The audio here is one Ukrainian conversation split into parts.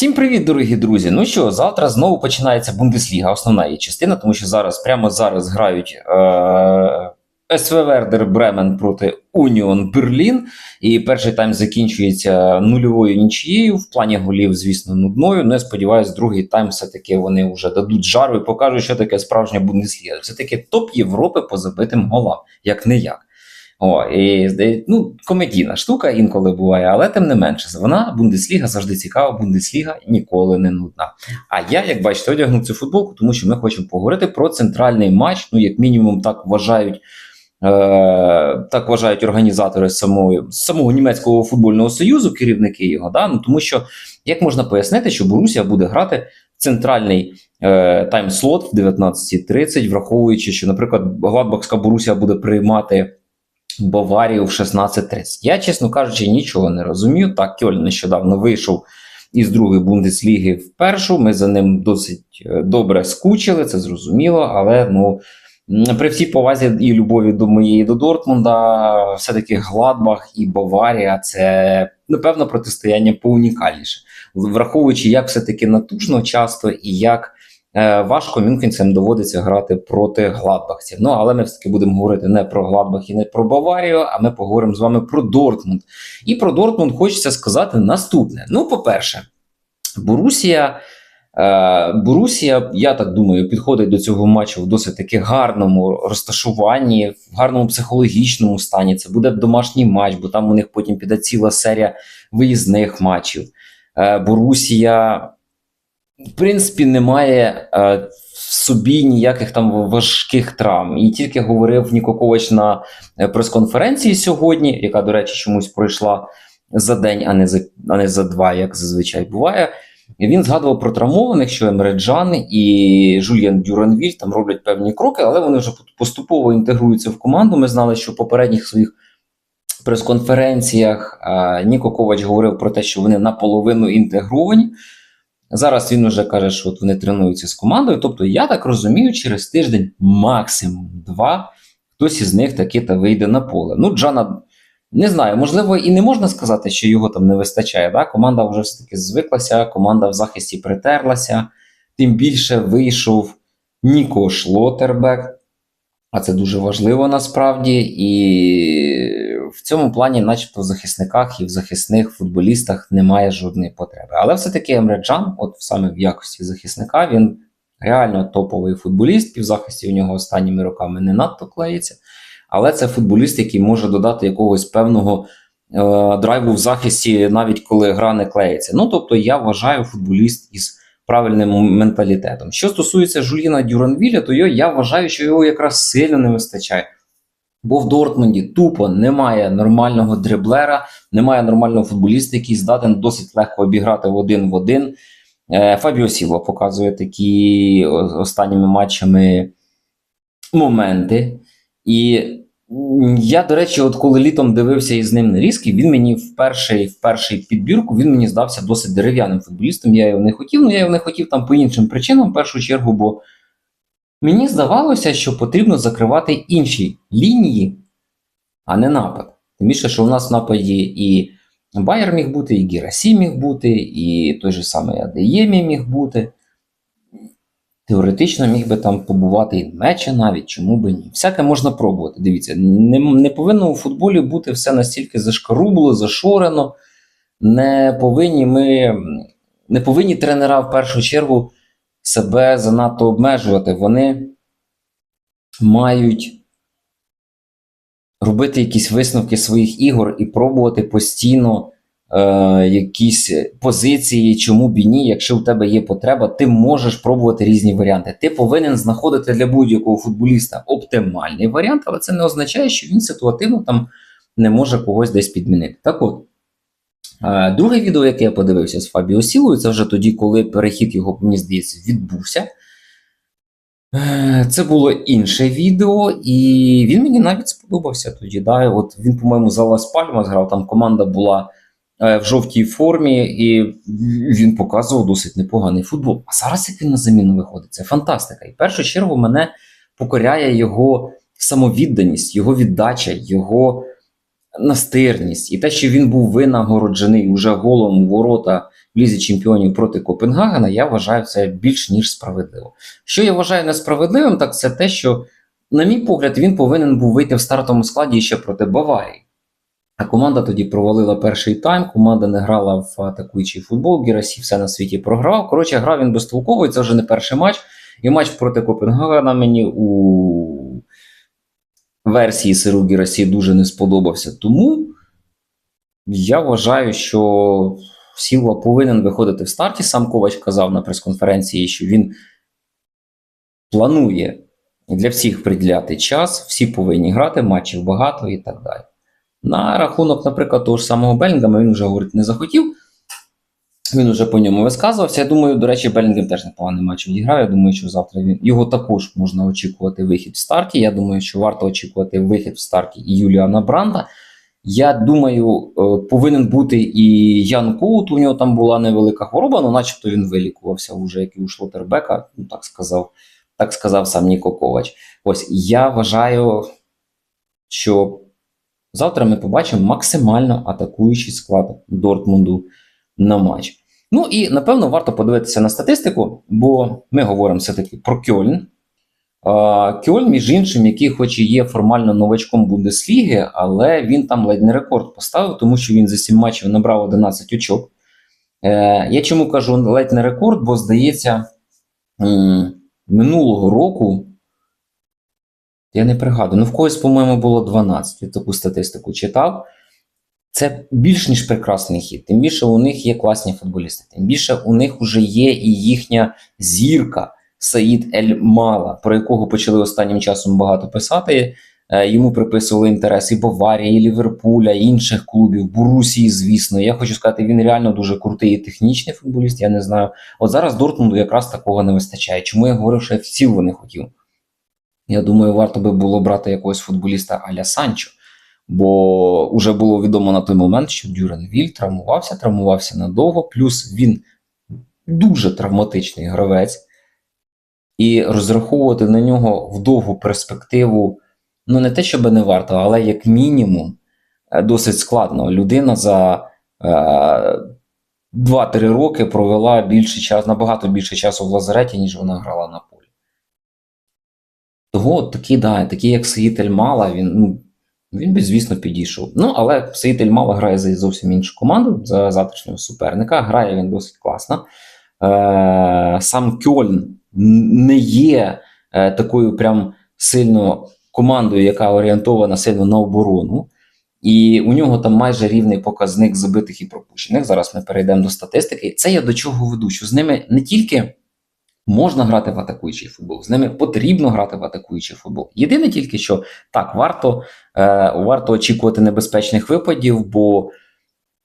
Всім привіт, дорогі друзі. Ну що, завтра знову починається Бундесліга, основна її частина, тому що зараз, прямо зараз грають е- СВ Вердер Бремен проти Уніон Берлін. І перший тайм закінчується нульовою нічією. В плані голів, звісно, нудною. Ну, я сподіваюся, другий тайм все-таки вони вже дадуть жару і покажуть, що таке справжня Бундесліга. Все-таки топ Європи по забитим голам, як не як. О, і ну, комедійна штука інколи буває, але тим не менше, вона Бундесліга завжди цікава, Бундесліга ніколи не нудна. А я, як бачите, одягнув цю футболку, тому що ми хочемо поговорити про центральний матч. Ну, як мінімум, так вважають. Е, так вважають організатори самої, самого німецького футбольного союзу, керівники його. Да? Ну, тому що як можна пояснити, що Борусія буде грати центральний е, тайм-слот в 19.30, враховуючи, що, наприклад, Гладбахська Борусія буде приймати Баварію в 16.30. Я, чесно кажучи, нічого не розумію. Так, Кьоль нещодавно вийшов із другої бундесліги в першу. Ми за ним досить е, добре скучили, це зрозуміло, але ну. При всій повазі і любові до моєї до Дортмунда, все-таки Гладбах і Баварія це напевно протистояння поунікальніше, враховуючи, як все-таки натужно часто і як важко мюнхенцям доводиться грати проти гладбахців. Ну але ми все-таки будемо говорити не про Гладбах і не про Баварію, а ми поговоримо з вами про Дортмунд. І про Дортмунд хочеться сказати наступне: ну, по-перше, Борусія. Е, Борусія, я так думаю, підходить до цього матчу в досить таки гарному розташуванні, в гарному психологічному стані. Це буде домашній матч, бо там у них потім піде ціла серія виїзних матчів. Е, Борусія, в принципі, не має е, в собі ніяких там важких травм. І тільки говорив Ніко Ковач на е, прес-конференції сьогодні, яка, до речі, чомусь пройшла за день, а не за, а не за два, як зазвичай буває. Він згадував про травмованих, що Емреджан і Жульєн Дюранвіль там роблять певні кроки, але вони вже поступово інтегруються в команду. Ми знали, що в попередніх своїх прес-конференціях а, Ніко Ковач говорив про те, що вони наполовину інтегровані. Зараз він вже каже, що от вони тренуються з командою. Тобто, я так розумію, через тиждень, максимум два, хтось із них таки та вийде на поле. Ну, Джана. Не знаю, можливо, і не можна сказати, що його там не вистачає. Да? Команда вже все-таки звиклася, команда в захисті притерлася, тим більше вийшов Ніко Шлотербек, а це дуже важливо насправді. І в цьому плані, начебто, в захисниках і в захисних футболістах немає жодної потреби. Але все-таки Емреджан, от саме в якості захисника, він реально топовий футболіст. Півзахисті у нього останніми роками не надто клеїться. Але це футболіст, який може додати якогось певного е, драйву в захисті, навіть коли гра не клеїться. Ну тобто, я вважаю футболіст із правильним менталітетом. Що стосується Жуліна Дюранвіля, то я вважаю, що його якраз сильно не вистачає. Бо в Дортмунді тупо немає нормального дриблера, немає нормального футболіста, який здатен досить легко обіграти в один в один. Е, Фабіо Сілва показує такі останніми матчами моменти. І я, до речі, от коли літом дивився із ним нарізки, він мені в перший, в перший підбірку він мені здався досить дерев'яним футболістом. Я його не хотів, ну я його не хотів там по іншим причинам, в першу чергу, бо мені здавалося, що потрібно закривати інші лінії, а не напад. Тим більше, що в нас в нападі і Байер міг бути, і Герасі міг бути, і той же самий Адеємі міг бути. Теоретично міг би там побувати і меча навіть, чому би ні. Всяке можна пробувати. Дивіться, не, не повинно у футболі бути все настільки зашкарубло, зашорено. Не повинні ми, не повинні тренера в першу чергу себе занадто обмежувати. Вони мають робити якісь висновки своїх ігор і пробувати постійно е, якісь позиції, чому б і ні, якщо в тебе є потреба, ти можеш пробувати різні варіанти. Ти повинен знаходити для будь-якого футболіста оптимальний варіант, але це не означає, що він ситуативно там не може когось десь підмінити. Так от. е, Друге відео, яке я подивився з Фабіо Сілою, це вже тоді, коли перехід його, мені здається, відбувся. Е, Це було інше відео, і він мені навіть сподобався тоді. Да? От він, по-моєму, за Лас Пальмас грав, там команда була в жовтій формі, і він показував досить непоганий футбол. А зараз як він на заміну виходить, це фантастика. І в першу чергу мене покоряє його самовідданість, його віддача, його настирність. І те, що він був винагороджений уже голом ворота в лізі чемпіонів проти Копенгагена, я вважаю це більш ніж справедливо. Що я вважаю несправедливим, так це те, що, на мій погляд, він повинен був вийти в стартовому складі ще проти Баварії. Команда тоді провалила перший тайм, команда не грала в атакуючий футбол, Герасі все на світі програв. Коротше, грав він безтолково, це вже не перший матч. І матч проти Копенгагена мені у версії Сиру Герасі дуже не сподобався. Тому я вважаю, що Сілва повинен виходити в старті. Сам Ковач казав на прес-конференції, що він планує для всіх приділяти час, всі повинні грати, матчів багато і так далі. На рахунок, наприклад, того ж самого Белінгама він вже говорити не захотів. Він вже по ньому висказувався. Я думаю, до речі, Белінгем теж непоганий матч відіграє. Я думаю, що завтра він його також можна очікувати вихід в старті. Я думаю, що варто очікувати вихід в старті і Юліана Бранда. Я думаю, е, повинен бути і Ян Коут. У нього там була невелика хвороба, ну начебто він вилікувався вже, як і у Шлотербека, ну так сказав, так сказав сам Ніко Ковач. Ось я вважаю, що завтра ми побачимо максимально атакуючий склад Дортмунду на матч. Ну і напевно варто подивитися на статистику, бо ми говоримо все-таки про Кьольн. Кьольн, між іншим, який хоч і є формально новачком Бундесліги, але він там ледь не рекорд поставив, тому що він за 7 матчів набрав 11 очок. Е, Я чому кажу ледь не рекорд, бо здається, минулого року. Я не пригадую, ну в когось, по-моєму, було 12. Я таку статистику читав. Це більш ніж прекрасний хід. Тим більше у них є класні футболісти, тим більше у них вже є і їхня зірка Саїд Ель Мала, про якого почали останнім часом багато писати. Е, Йому приписували інтерес і Баварії, і Ліверпуля, і інших клубів, Бурусії, звісно. Я хочу сказати, він реально дуже крутий і технічний футболіст. Я не знаю. От зараз Дортмунду якраз такого не вистачає. Чому я говорив, що я всів не хотів? Я думаю, варто би було брати якогось футболіста Аля Санчо. Бо вже було відомо на той момент, що Дюрен Віль травмувався, травмувався надовго, плюс він дуже травматичний гравець, і розраховувати на нього в довгу перспективу, ну не те, щоб не варто, але як мінімум е, досить складно. Людина за е, 2-3 роки провела більше час, набагато більше часу в лазареті, ніж вона грала на. Того такий, да, такий як Саїд Ельмала, він. ну, він би, звісно, підійшов. Ну, але Саїд Ельмала грає за зовсім іншу команду, за завтрашнього суперника. Грає він досить класно. Е, Сам Кьольн не є е, такою прям сильно командою, яка орієнтована сильно на оборону. І у нього там майже рівний показник забитих і пропущених. Зараз ми перейдемо до статистики. Це я до чого веду, що з ними не тільки можна грати в атакуючий футбол, з ними потрібно грати в атакуючий футбол. Єдине тільки, що так, варто, е, варто очікувати небезпечних випадів, бо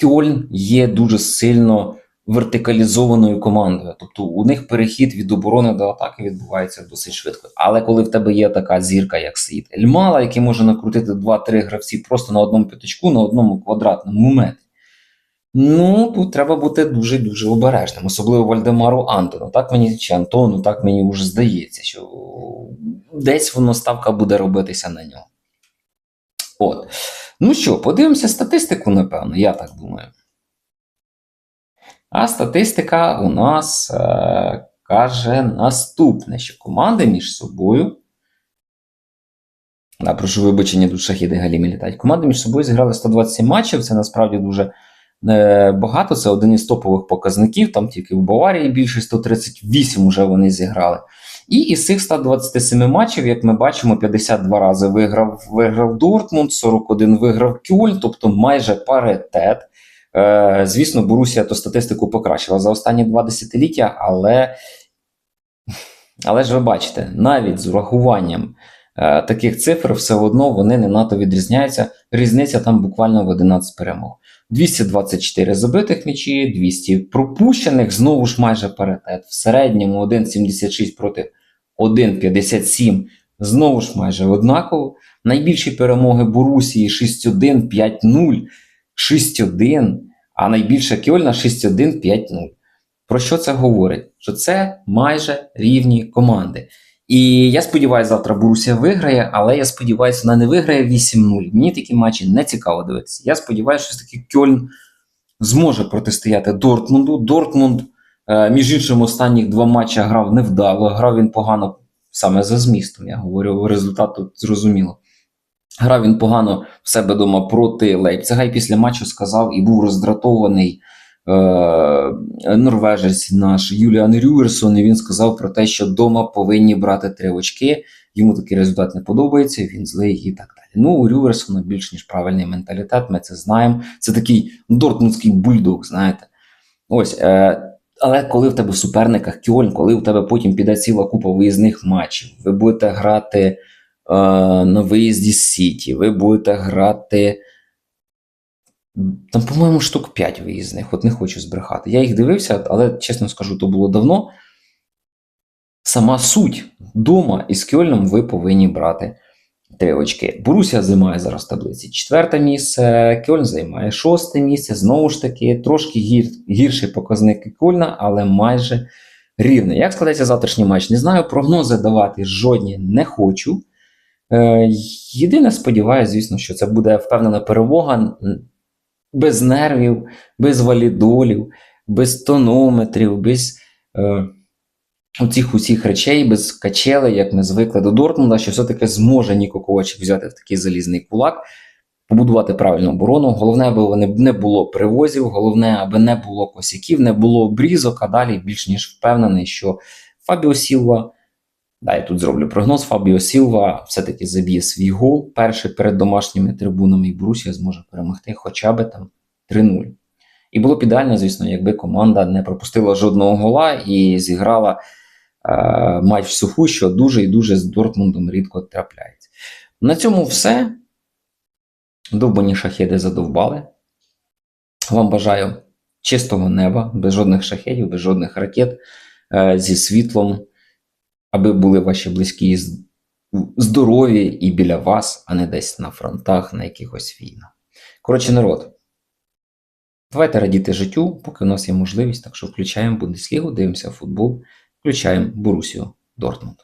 Кьольн є дуже сильно вертикалізованою командою. Тобто у них перехід від оборони до атаки відбувається досить швидко. Але коли в тебе є така зірка, як Саїд Ельмала, який може накрутити 2-3 гравці просто на одному п'ятачку, на одному квадратному метрі. Ну, тут треба бути дуже дуже обережним, особливо Вальдемару Антону. Так мені чи Антону, так мені вже здається, що десь воно ставка буде робитися на нього. От. Ну що, подивимося статистику, напевно, я так думаю. А статистика у нас е, каже наступне, що команди між собою. А, прошу вибачення, тут шахіди галімі літають. Команди між собою зіграли 127 матчів. Це насправді дуже багато. Це один із топових показників. Там тільки в Баварії більше 138 вже вони зіграли. І із цих 127 матчів, як ми бачимо, 52 рази виграв виграв Дортмунд, 41 виграв Кюль, тобто майже паритет. Е, Звісно, Борусія ту статистику покращила за останні два десятиліття, але, але ж ви бачите, навіть з урахуванням е, таких цифр все одно вони не надто відрізняються. Різниця там буквально в 11 перемог. 224 забитих м'ячі, 200 пропущених, знову ж майже паритет. В середньому 1,76 проти 1,57. Знову ж майже однаково. Найбільші перемоги Борусії 6-1, 5-0, 6-1, а найбільша Кьольна 6-1, 5-0. Про що це говорить? Що це майже рівні команди. І я сподіваюся, завтра Борусія виграє, але я сподіваюся, вона не виграє 8-0. Мені такі матчі не цікаво дивитися. Я сподіваюся, що таки Кьольн зможе протистояти Дортмунду. Дортмунд, е, між іншим, останніх два матчі грав невдало, грав він погано саме за змістом. Я говорю, результат тут зрозуміло. Грав він погано в себе вдома проти Лейпцига і після матчу сказав і був роздратований норвежець наш Юліан Рюерсон. І він сказав про те, що вдома повинні брати три очки. Йому такий результат не подобається, він злий і так далі. Ну, у Рюверсона більш ніж правильний менталітет, ми це знаємо. Це такий дортмундський бульдог, знаєте. Ось. Е, але коли в тебе в суперниках Кьольн, коли в тебе потім піде ціла купа виїзних матчів, ви будете грати е, на виїзді з Сіті, ви будете грати. Там, по-моєму, штук 5 виїзних, от не хочу збрехати. Я їх дивився, але чесно скажу, то було давно. Сама суть дома із Кьольном ви повинні брати три очки. Борусія займає зараз в таблиці четверте місце, Кьольн займає шосте місце. Знову ж таки, трошки гір, гірший показник Кьольна, але майже рівний. Як складеться завтрашній матч? Не знаю, прогнози давати жодні не хочу. Е, єдине, сподіваюся, звісно, що це буде впевнена перемога без нервів, без валідолів, без тонометрів, без. Е, Оцих усіх речей без качелей, як ми звикли до Дортмунда, що все-таки зможе Ніко Ковачик взяти в такий залізний кулак, побудувати правильну оборону. Головне, аби не, було привозів, головне, аби не було косяків, не було брізок, а далі більш ніж впевнений, що Фабіо Сілва, да, я тут зроблю прогноз, Фабіо Сілва все-таки заб'є свій гол перший перед домашніми трибунами, і Борусія зможе перемогти хоча б там 3-0. І було б ідеально, звісно, якби команда не пропустила жодного гола і зіграла е, матч в суху, що дуже і дуже з Дортмундом рідко трапляється. На цьому все. Довбані шахеди задовбали. Вам бажаю чистого неба, без жодних шахедів, без жодних ракет, е, зі світлом, аби були ваші близькі здорові і біля вас, а не десь на фронтах, на якихось війнах. Коротше, народ. Давайте радіти життю, поки у нас є можливість. Так що включаємо Бундеслігу, дивимося футбол, включаємо Борусію Дортмунд.